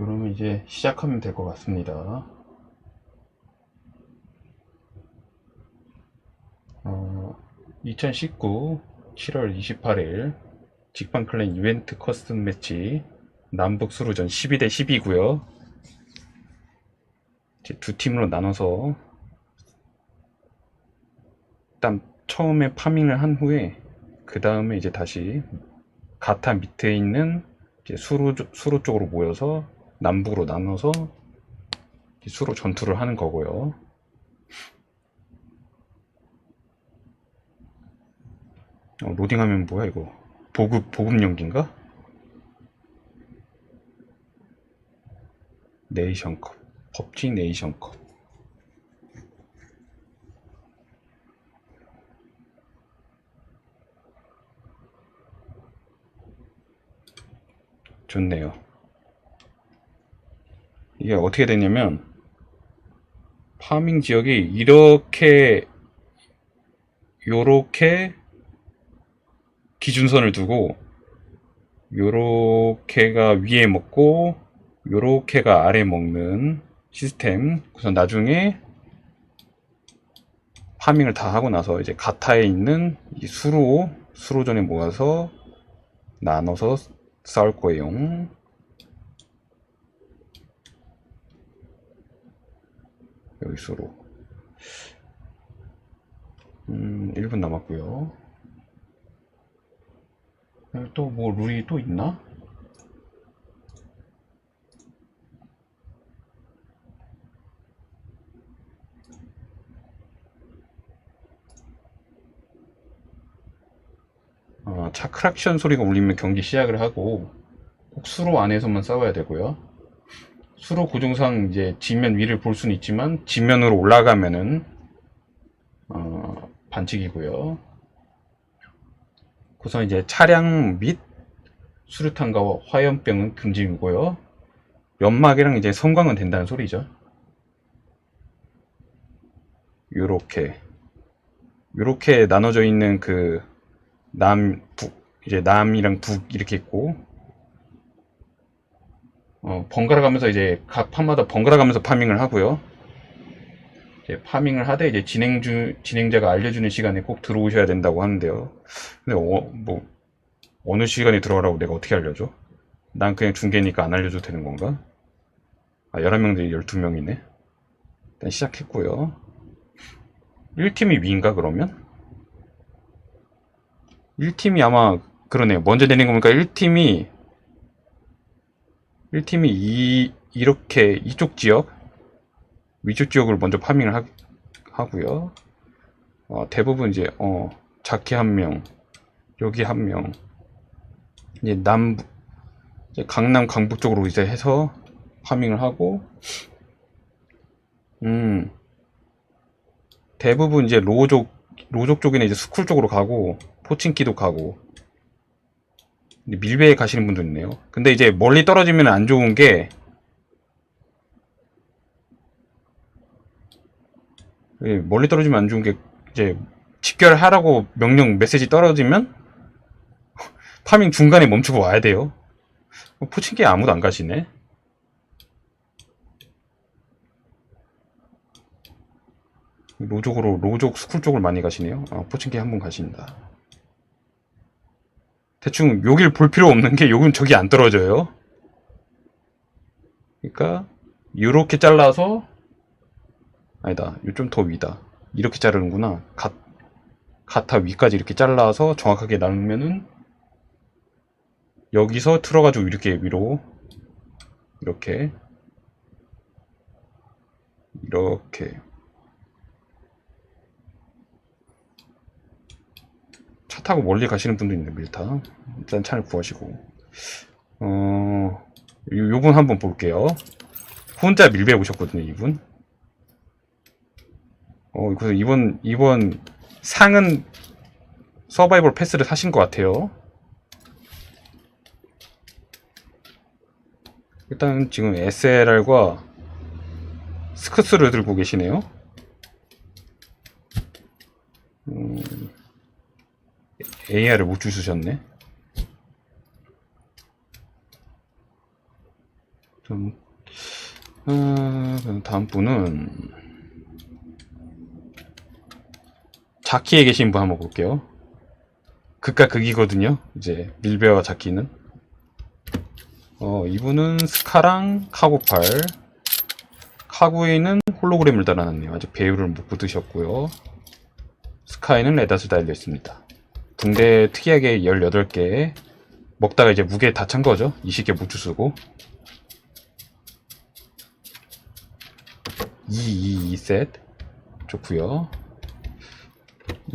그러면 이제 시작하면 될 것 같습니다. 어, 2019 7월 28일 직방 클랜 이벤트 커스텀 매치 남북 수루전 12대 10이고요. 이제 두 팀으로 나눠서 일단 처음에 파밍을 한 후에 그 다음에 이제 다시 가타 밑에 있는 수로, 쪽- 수로 쪽으로 모여서 남북으로 나눠서 수로 전투를 하는 거고요. 어, 로딩하면 뭐야 이거? 보급 보급 연기인가? 네이션컵 법지 네이션컵 좋네요. 이게 어떻게 되냐면 파밍 지역이 이렇게 요렇게 기준선을 두고 요렇게가 위에 먹고 요렇게가 아래 먹는 시스템 그래서 나중에 파밍을 다 하고 나서 이제 가타에 있는 이 수로 수로전에 모아서 나눠서 싸울 거예요. 여기 수로 음 1분 남았고요. 또 뭐 룰이 또 있나? 어, 차 크락션 소리가 울리면 경기 시작을 하고 꼭 수로 안에서만 싸워야 되고요. 수로 구조상 이제 지면 위를 볼 수는 있지만 지면으로 올라가면은 어, 반칙이고요. 우선 이제 차량 및 수류탄과 화염병은 금지이고요. 연막이랑 이제 성광은 된다는 소리죠. 요렇게 요렇게 나눠져 있는 그 남, 북, 이제 남이랑 북 이렇게 있고 어, 번갈아 가면서 이제 각 판마다 번갈아 가면서 파밍을 하고요. 이제 파밍을 하되 이제 진행주 진행자가 알려주는 시간에 꼭 들어오셔야 된다고 하는데요. 근데 어, 뭐 어느 시간에 들어가라고 내가 어떻게 알려줘? 난 그냥 중계니까 안 알려줘도 되는 건가? 아 11명들이 12명이네. 일단 시작했고요. 1팀이 위인가 그러면? 1팀이 아마 그러네요. 먼저 거 보니까 1팀이 1팀이 이 이렇게 이쪽 지역 위쪽 지역을 먼저 파밍을 하, 하고요. 어, 대부분 이제 어 자키 한 명, 여기 한 명, 이제 남 이제 강남 강북 쪽으로 이제 해서 파밍을 하고 음 대부분 이제 로족 로족 쪽에는 이제 스쿨 쪽으로 가고 포친키도 가고 밀배에 가시는 분도 있네요. 근데 이제 멀리 떨어지면 안 좋은 게 예, 멀리 떨어지면 안 좋은 게 이제 집결하라고 명령 메시지 떨어지면 파밍 중간에 멈추고 와야 돼요. 어, 포친키에 아무도 안 가시네. 로족으로 로족 스쿨 쪽을 많이 가시네요. 아, 포친키 한분 가신다. 대충 여길 볼 필요 없는 게 여긴 저기 안 떨어져요. 그러니까 이렇게 잘라서 아니다. 요좀 더 위다. 이렇게 자르는구나. 가, 가타 위까지 이렇게 잘라서 정확하게 나누면은 여기서 틀어가지고 이렇게 위로 이렇게 이렇게 차 타고 멀리 가시는 분도 있는데 밀타. 일단 차를 구하시고. 어 요, 요분 한번 볼게요. 혼자 밀배 오셨거든요 이분. 어 그래서 이번 이번 상은 서바이벌 패스를 사신 것 같아요. 일단 지금 SLR과 스크스를 들고 계시네요. 음, AR을 못 주셨네. 어, 그럼 다음 분은, 자키에 계신 분 한번 볼게요. 극과 극이거든요. 이제, 밀베와 자키는. 어, 이분은 스카랑 카고팔. 카구에는 홀로그램을 달아놨네요. 아직 배율을 못 붙으셨고요. 스카이는 레닷을 달려 있습니다. 붕대 특이하게 18개. 먹다가 이제 무게 다 찬 거죠. 20개 못 주쓰고. 2, 2, 2셋. 좋고요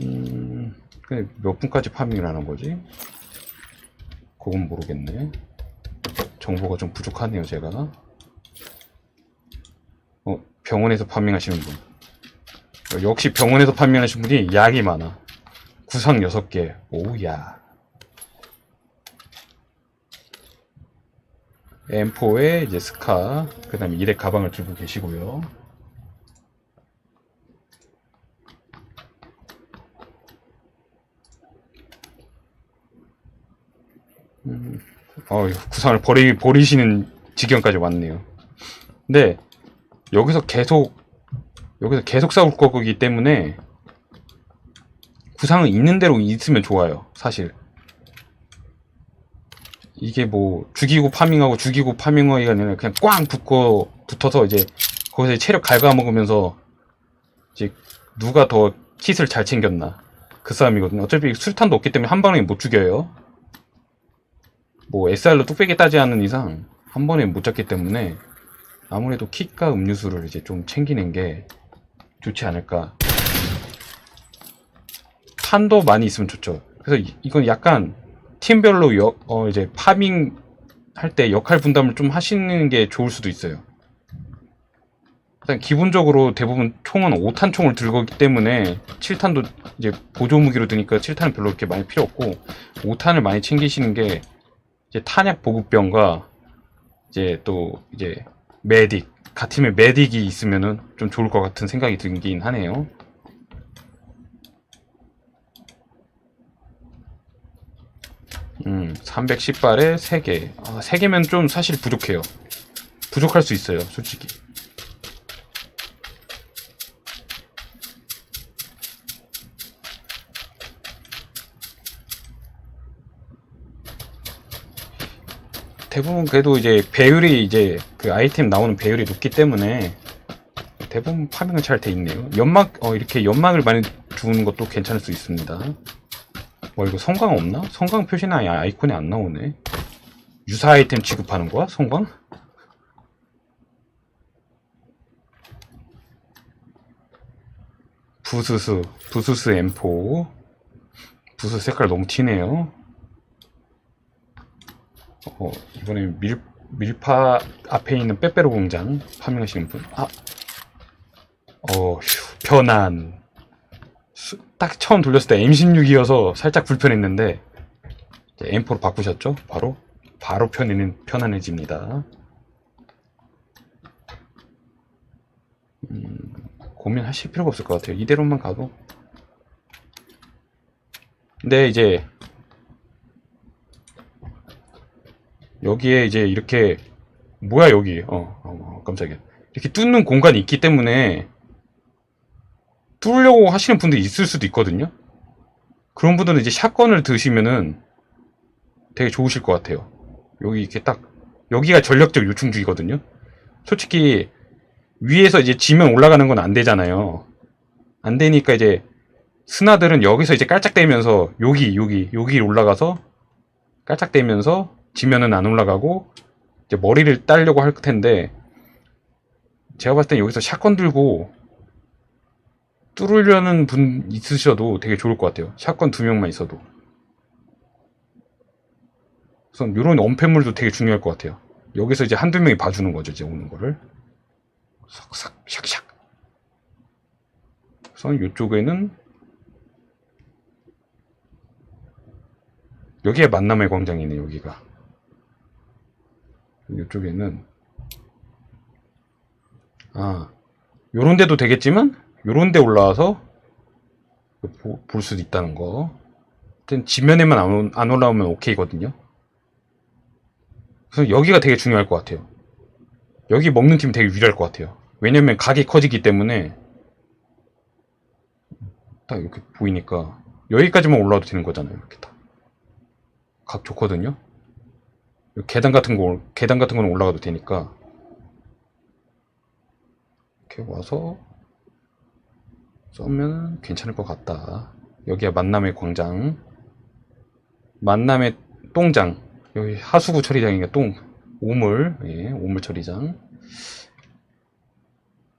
음, 몇 분까지 파밍을 하는 거지? 그건 모르겠네. 정보가 좀 부족하네요, 제가. 어, 병원에서 파밍하시는 분. 어, 역시 병원에서 판매하시는 분이 약이 많아. 구상 6개. 오우야. M4에 이제 스카, 그 다음에 이렉 가방을 들고 계시고요. 음, 어, 구상을 버리, 버리시는 지경까지 왔네요. 근데, 여기서 계속 여기서 계속 싸울 거기 때문에 구상은 있는 대로 있으면 좋아요. 사실 이게 뭐 죽이고 파밍하고 죽이고 파밍하기가 아니라 그냥 꽝 붙고 붙어서 이제 거기서 체력 갉아먹으면서 이제 누가 더 킷을 잘 챙겼나 그 싸움이거든요. 어차피 술탄도 없기 때문에 한 방에 못 죽여요. 뭐 SR로 뚝배기 따지 않는 이상 한 번에 못 잡기 때문에 아무래도 kit과 음료수를 이제 좀 챙기는 게 좋지 않을까. 탄도 많이 있으면 좋죠. 그래서 이, 이건 약간 팀별로 역, 어, 이제 파밍 할 때 역할 분담을 좀 하시는 게 좋을 수도 있어요. 일단 기본적으로 대부분 총은 5탄 총을 들고 있기 때문에 7탄도 이제 보조 무기로 드니까 7탄은 별로 그렇게 많이 필요 없고 5탄을 많이 챙기시는 게 이제 탄약 보급병과 이제 또 이제 메딕 같은 팀에 메딕이 있으면은 좀 좋을 것 같은 생각이 들긴 하네요. 음, 310발에 3개. 아, 3개면 좀 사실 부족해요. 부족할 수 있어요, 솔직히. 대부분 그래도 이제 배율이 이제 그 아이템 나오는 배율이 높기 때문에 대부분 파밍은 잘 돼 있네요. 연막 어 이렇게 연막을 많이 주는 것도 괜찮을 수 있습니다. 뭐 이거 성광 없나? 성광 표시나 아이콘이 안 나오네. 유사 아이템 취급하는 거야? 성광? 부스스 부스스 M4 부스 색깔 너무 튀네요. 어, 이번에 밀, 밀파 앞에 있는 빼빼로 공장 파밍하시는 분. 아, 어, 휴, 편안. 수- 딱 처음 돌렸을 때 M16이어서 살짝 불편했는데, 이제 M4로 바꾸셨죠? 바로? 바로 편해는, 편안해집니다. 음, 고민하실 필요가 없을 것 같아요. 이대로만 가도. 근데 이제, 여기에 이제 이렇게 뭐야 여기 어, 어, 어, 깜짝이야 이렇게 뚫는 공간이 있기 때문에 뚫으려고 하시는 분들이 있을 수도 있거든요. 그런 분들은 이제 샷건을 드시면은 되게 좋으실 것 같아요. 여기 이렇게 딱 여기가 전력적 요충지거든요. 솔직히 위에서 이제 지면 올라가는 건 안 되잖아요. 안 되니까 이제 스나들은 여기서 이제 깔짝대면서 여기 여기 여기 올라가서 깔짝대면서 지면은 안 올라가고 이제 머리를 따려고 할 텐데 제가 봤을 땐 여기서 샷건 들고 뚫으려는 분 있으셔도 되게 좋을 것 같아요. 샷건 두 명만 있어도. 우선 이런 언패물도 되게 중요할 것 같아요. 여기서 이제 한두 명이 봐주는 거죠, 이제 오는 거를. 삭삭, 샥샥. 우선 이쪽에는 여기가 만남의 광장이네, 여기가. 이쪽에는 아 요런 데도 되겠지만 요런 데 올라와서 보- 볼 수도 있다는 거 하여튼 지면에만 안, 올라오면 오케이거든요 그래서 여기가 되게 중요할 것 같아요 여기 먹는 팀 되게 유리할 것 같아요. 왜냐면 각이 커지기 때문에 딱 이렇게 보이니까 여기까지만 올라와도 되는 거잖아요. 이렇게 딱. 각 좋거든요. 계단 같은 거 올- 계단 같은 거는 올라가도 되니까 이렇게 와서 쏘면 괜찮을 것 같다. 여기가 만남의 광장, 만남의 똥장. 여기 하수구 처리장이니까 똥 우물, 예, 우물 처리장.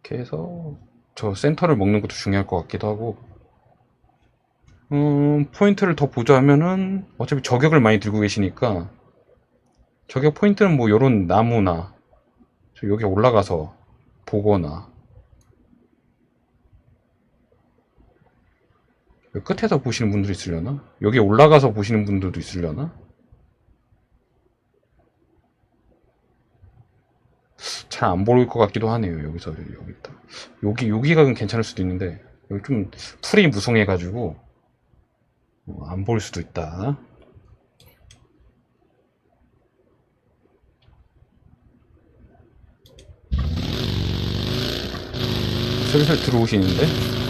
이렇게 해서 저 센터를 먹는 것도 중요할 것 같기도 하고. 음, 포인트를 더 보자면은 어차피 저격을 많이 들고 계시니까 저격 포인트는 뭐 요런 나무나 저 여기 올라가서 보거나 여기 끝에서 보시는 분들이 있으려나? 여기 올라가서 보시는 분들도 있으려나? 잘 안 보일 것 같기도 하네요. 여기서 여기 있다. 여기 여기가 괜찮을 수도 있는데 여기 좀 풀이 무성해가지고 어, 안 보일 수도 있다. 슬슬 들어오시는데?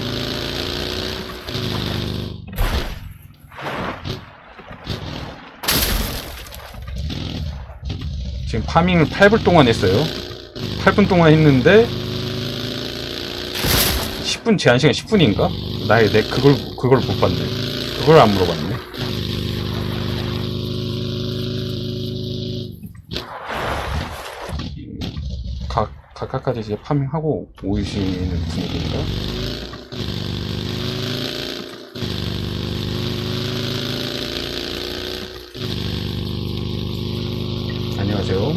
지금 파밍을 8분 동안 했어요. 8분 동안 했는데 10분 제한 시간 10분인가? 나의 내 그걸 그걸 못 봤네. 그걸 안 물어봤네. 각 각각까지 이제 파밍하고 오시는 분위기인가? 안녕하세요.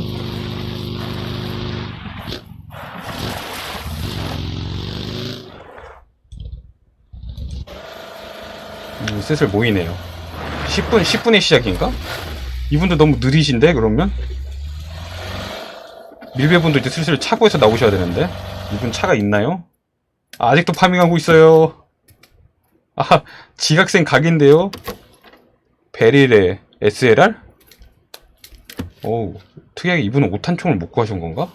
음, 슬슬 모이네요. 10분, 10분의 시작인가? 이분들 너무 느리신데, 그러면? 밀배분도 이제 슬슬 차고에서 나오셔야 되는데? 이분 차가 있나요? 아, 아직도 파밍하고 있어요. 아, 지각생 각인데요? 베릴의 SLR? 어우, 특이하게 이분은 5탄 총을 못 구하신 건가?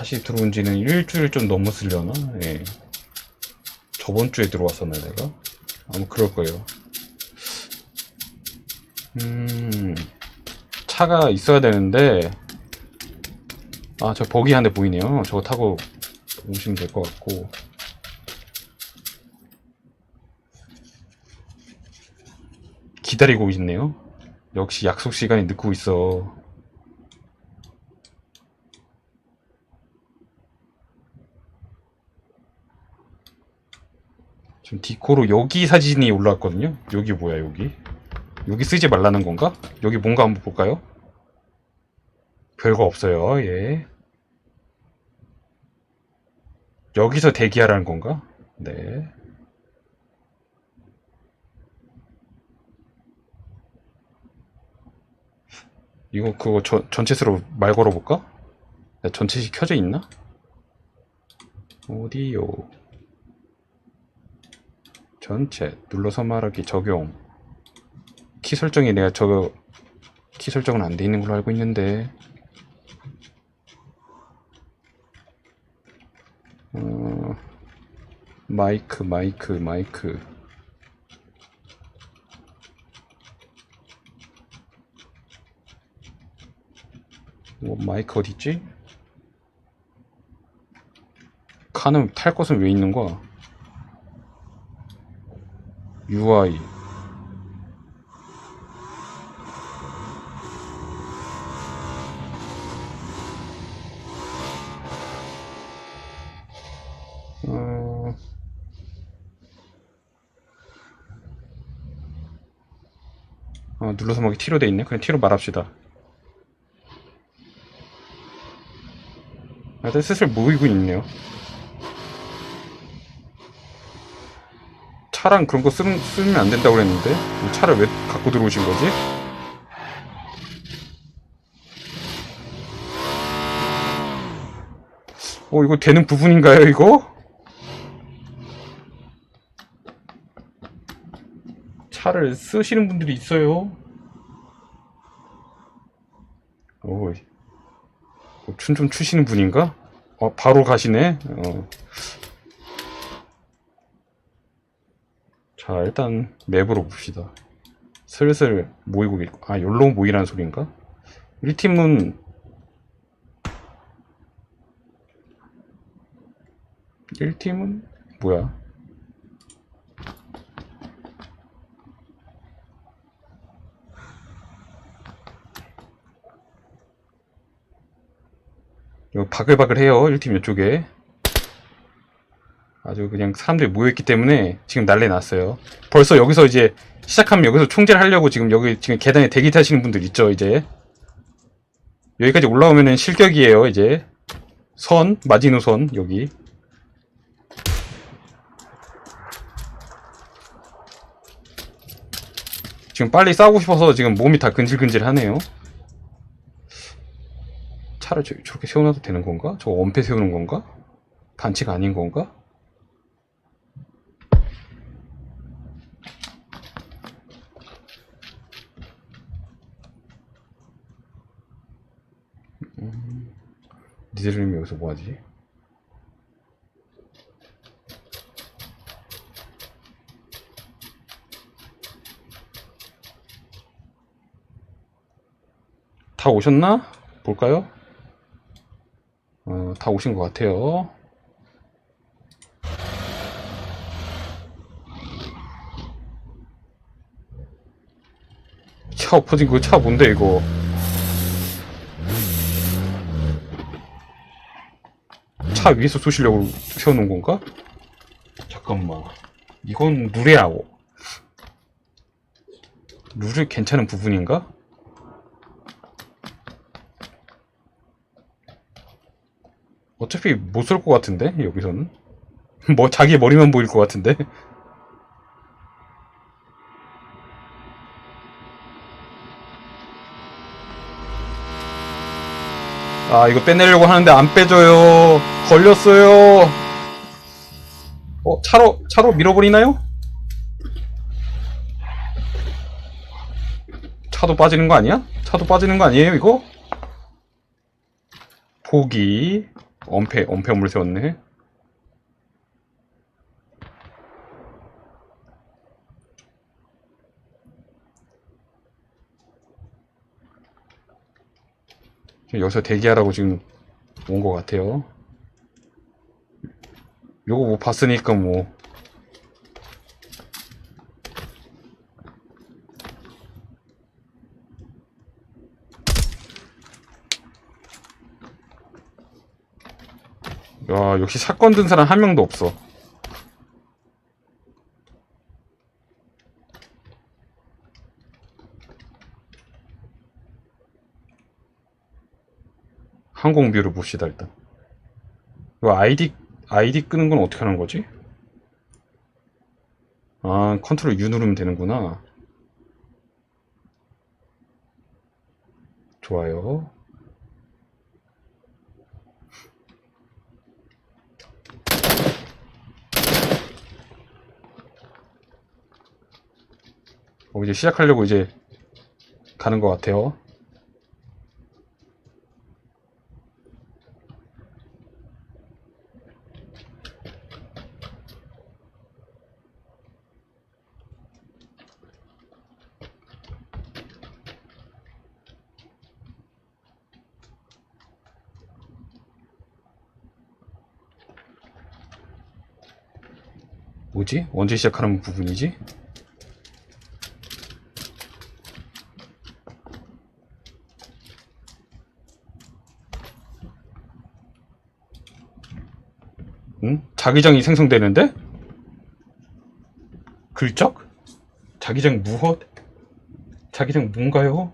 다시 들어온 지는 일주일 좀 넘었으려나? 예. 저번 주에 들어왔었나, 내가? 아마 그럴 거예요. 음, 차가 있어야 되는데, 아, 저 버기 한 대 보이네요. 저거 타고 오시면 될 것 같고. 기다리고 있네요. 역시 약속 시간이 늦고 있어. 지금 디코로 여기 사진이 올라왔거든요. 여기 뭐야, 여기? 여기 쓰지 말라는 건가? 여기 뭔가 한번 볼까요? 별거 없어요, 예. 여기서 대기하라는 건가? 네. 이거 그거 저, 전체수로 말 걸어볼까? 네, 전체시 켜져 있나? 오디오 전체 눌러서 말하기 적용 키 설정이 내가 저거 키 설정은 안 돼 있는 걸로 알고 있는데 어, 마이크 마이크 마이크 뭐 마이크 어딨지? 칸은 탈 것은 왜 있는 거야? UI 어... 아, 눌러서 막이 T로 돼 있네. 그냥 T로 말합시다. 아, 근데 슬슬 모이고 있네요. 차랑 그런 거 쓰, 쓰면 안 된다고 그랬는데 이 차를 왜 갖고 들어오신 거지? 어 이거 되는 부분인가요 이거? 차를 쓰시는 분들이 있어요. 오, 춤좀 추시는 분인가? 어, 바로 가시네. 어. 자, 일단 맵으로 봅시다. 슬슬 모이고 아, 열로 모이라는 소리인가? 우리 팀은 1팀은 뭐야? 이거 바글바글해요 1팀 이쪽에 아주 그냥 사람들이 모여있기 때문에 지금 난리 났어요 벌써 여기서 이제 시작하면 여기서 총질을 하려고 지금 여기 지금 계단에 대기 타시는 분들 있죠 이제 여기까지 올라오면은 실격이에요 이제 선 마지노선 여기 지금 빨리 싸우고 싶어서 지금 몸이 다 근질근질 하네요 차를 저, 저렇게 세워놔도 되는 건가? 저거 엄폐 세우는 건가? 반칙 아닌 건가? 니들은 여기서 뭐하지? 다 오셨나? 볼까요? 어, 다 오신 것 같아요. 차 엎어진 거 차 뭔데 이거? 차 위에서 쏘시려고 세워놓은 건가? 잠깐만. 이건 룰이라고. 룰이 괜찮은 부분인가? 어차피 못 쏠 것 같은데 여기서는 뭐 자기 머리만 보일 것 같은데 아 이거 빼내려고 하는데 안 빼줘요 걸렸어요 어 차로 차로 밀어버리나요? 차도 빠지는 거 아니야? 차도 빠지는 거 아니에요 이거? 포기 엄폐, 엄폐 엄물 세웠네. 여기서 대기하라고 지금 온 것 같아요. 요거 뭐 봤으니까 뭐. 야, 역시 사건 든 사람 한 명도 없어. 항공뷰를 봅시다, 일단. 이거 아이디, 아이디 끄는 건 어떻게 하는 거지? 아, 컨트롤 U 누르면 되는구나. 좋아요. 어, 이제 시작하려고 이제 가는 것 같아요. 뭐지? 언제 시작하는 부분이지? 응? 자기장이 생성되는데? 글적? 자기장 무엇? 자기장 뭔가요?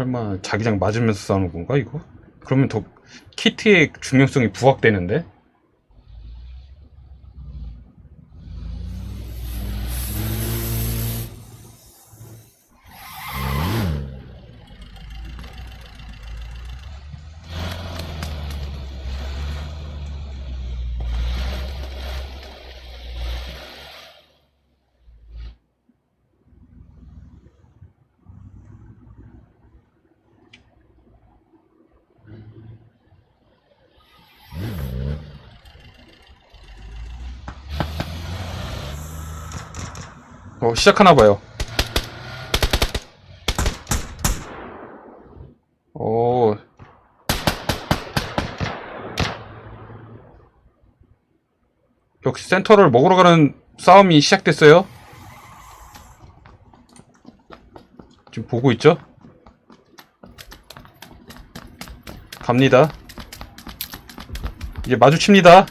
설마 자기장 맞으면서 싸우는 건가 이거? 그러면 더 키트의 중요성이 부각되는데? 어, 시작하나 봐요. 오. 역시 센터를 먹으러 가는 싸움이 시작됐어요. 지금 보고 있죠? 갑니다. 이제 마주칩니다.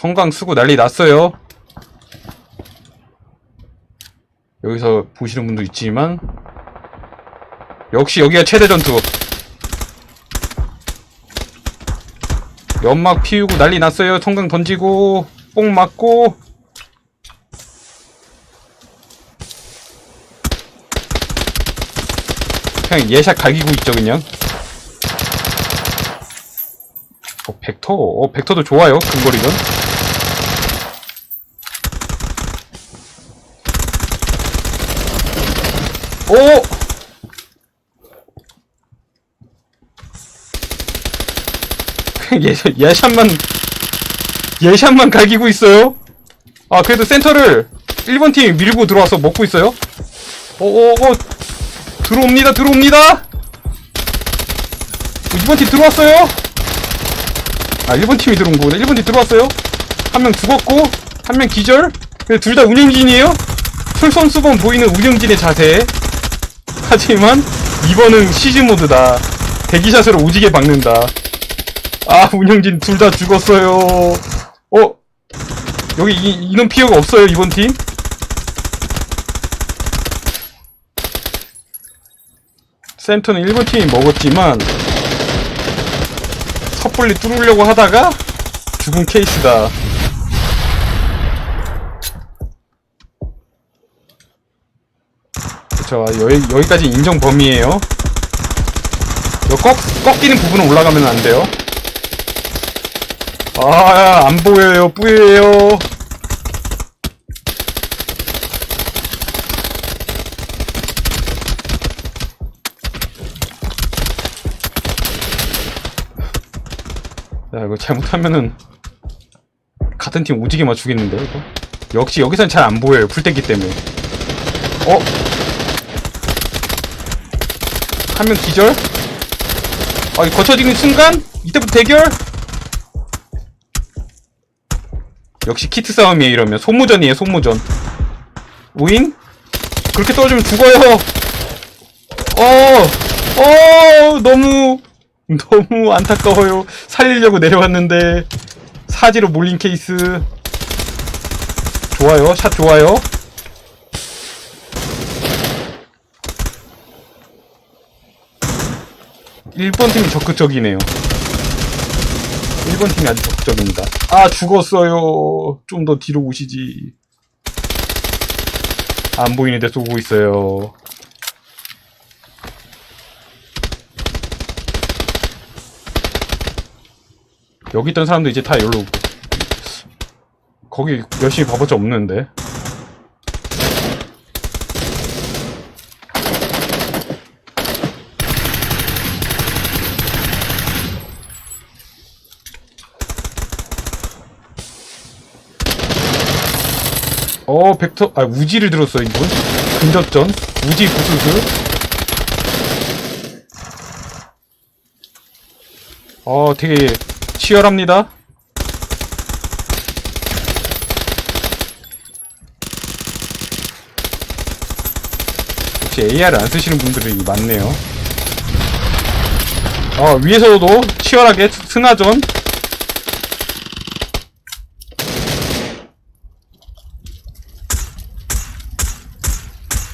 성강 쓰고 난리 났어요. 여기서 보시는 분도 있지만 역시 여기가 최대 전투. 연막 피우고 난리 났어요. 성강 던지고 뽕 맞고 그냥 예샷 갈기고 있죠 그냥. 어, 벡터, 어, 벡터도 좋아요, 근거리는. 오! 예, 예샷만, 예샷만 갈기고 있어요. 아, 그래도 센터를 1번 팀이 밀고 들어와서 먹고 있어요. 오오오, 들어옵니다, 들어옵니다! 2번 팀 들어왔어요! 아, 1번 팀이 들어온 거구나. 1번 팀 들어왔어요. 한 명 죽었고, 한 명 기절. 둘 다 운영진이에요? 솔선수범 보이는 운영진의 자세. 하지만, 2번은 시즈 모드다. 대기샷으로 오지게 박는다. 아, 운영진 둘 다 죽었어요. 어? 여기 이, 인원 피해가 없어요, 이번 팀? 센터는 1번 팀이 먹었지만, 섣불리 뚫으려고 하다가 죽은 케이스다. 그쵸, 여기, 여기까지 인정 범위에요. 요 꺾, 꺾이는 부분은 올라가면 안 돼요. 아, 안 보여요, 뿌예요. 야, 이거 잘못하면은 같은 팀 오지게 맞추겠는데 이거? 역시 여기선 잘 안 보여요 풀떼기 때문에 어? 한 명 기절? 아, 이 거쳐지는 순간 이때부터 대결? 역시 키트 싸움이에요 이러면 소무전이에요 소무전 우인? 그렇게 떨어지면 죽어요 어! 어! 너무 너무 안타까워요. 살리려고 내려왔는데 사지로 몰린 케이스. 좋아요. 샷 좋아요. 일본 팀이 적극적이네요. 일본 팀이 아주 적극적입니다. 아, 죽었어요. 좀 더 뒤로 오시지. 안 보이는데 쏘고 있어요. 여기 있던 사람도 이제 다 여기로 오고. 거기 열심히 봐봤자 없는데. 어, 벡터, 아, 우지를 들었어, 이분. 근접전. 우지 부스스. 어, 되게 치열합니다. 역시 AR을 안 쓰시는 분들이 많네요. 어, 위에서도 치열하게 승하전.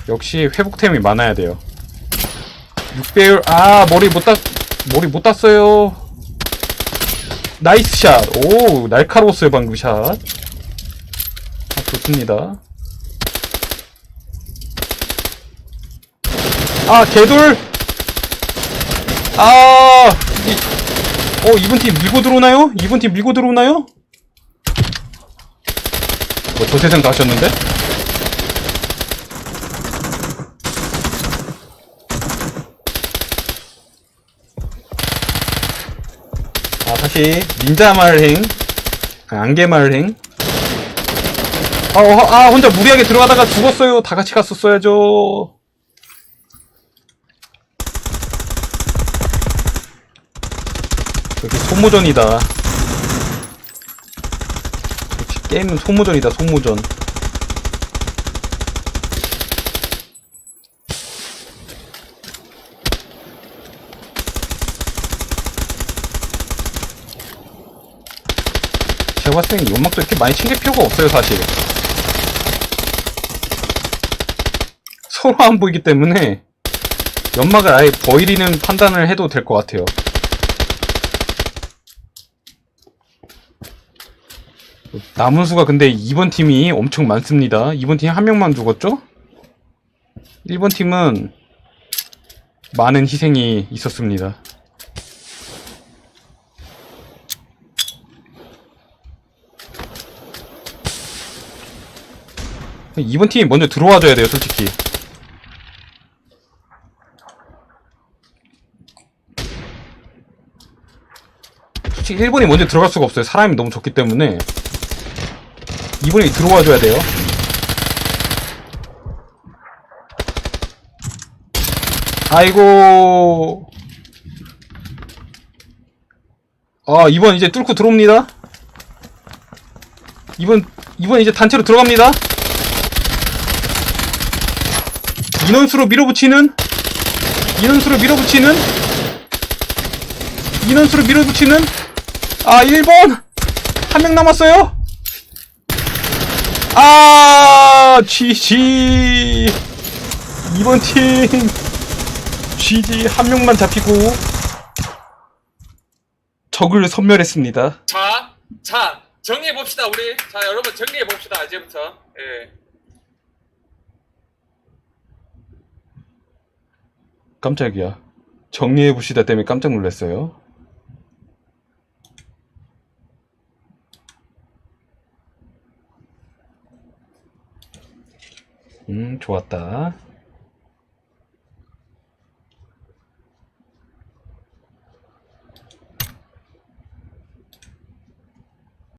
역시 회복템이 많아야 돼요. 6배율, 아, 머리 못 땄, 머리 못 땄어요. 나이스 샷. 오, 날카로웠어요, 방금 샷. 아, 좋습니다. 아, 개돌! 아, 이, 어, 이번 팀 밀고 들어오나요? 이번 팀 밀고 들어오나요? 뭐, 조태생 가셨는데? 그렇지. 닌자 마을행. 아, 안개 마을행. 아, 어, 아, 혼자 무리하게 들어가다가 죽었어요. 다 같이 갔었어야죠. 여기 소모전이다. 게임은 소모전이다, 소모전. 제가 봤을 땐 연막도 이렇게 많이 챙길 필요가 없어요, 사실. 서로 안 보이기 때문에 연막을 아예 버리는 판단을 해도 될 것 같아요. 남은 수가 근데 2번 팀이 엄청 많습니다. 2번 팀 한 명만 죽었죠? 1번 팀은 많은 희생이 있었습니다. 이번 팀이 먼저 들어와줘야 돼요, 솔직히. 솔직히 1번이 먼저 들어갈 수가 없어요. 사람이 너무 적기 때문에. 2번이 들어와줘야 돼요. 아이고. 아, 2번 이제 뚫고 들어옵니다. 2번, 2번 이제 단체로 들어갑니다. 인원수로 밀어붙이는? 인원수로 밀어붙이는? 인원수로 밀어붙이는? 아 1번! 한 명 남았어요? 아 GG 2번 팀. GG 한 명만 잡히고 적을 섬멸했습니다. 자, 자, 정리해 봅시다, 우리. 자, 여러분 정리해 봅시다, 이제부터. 예. 깜짝이야. 정리해 봅시다 때문에 깜짝 놀랐어요. 음 좋았다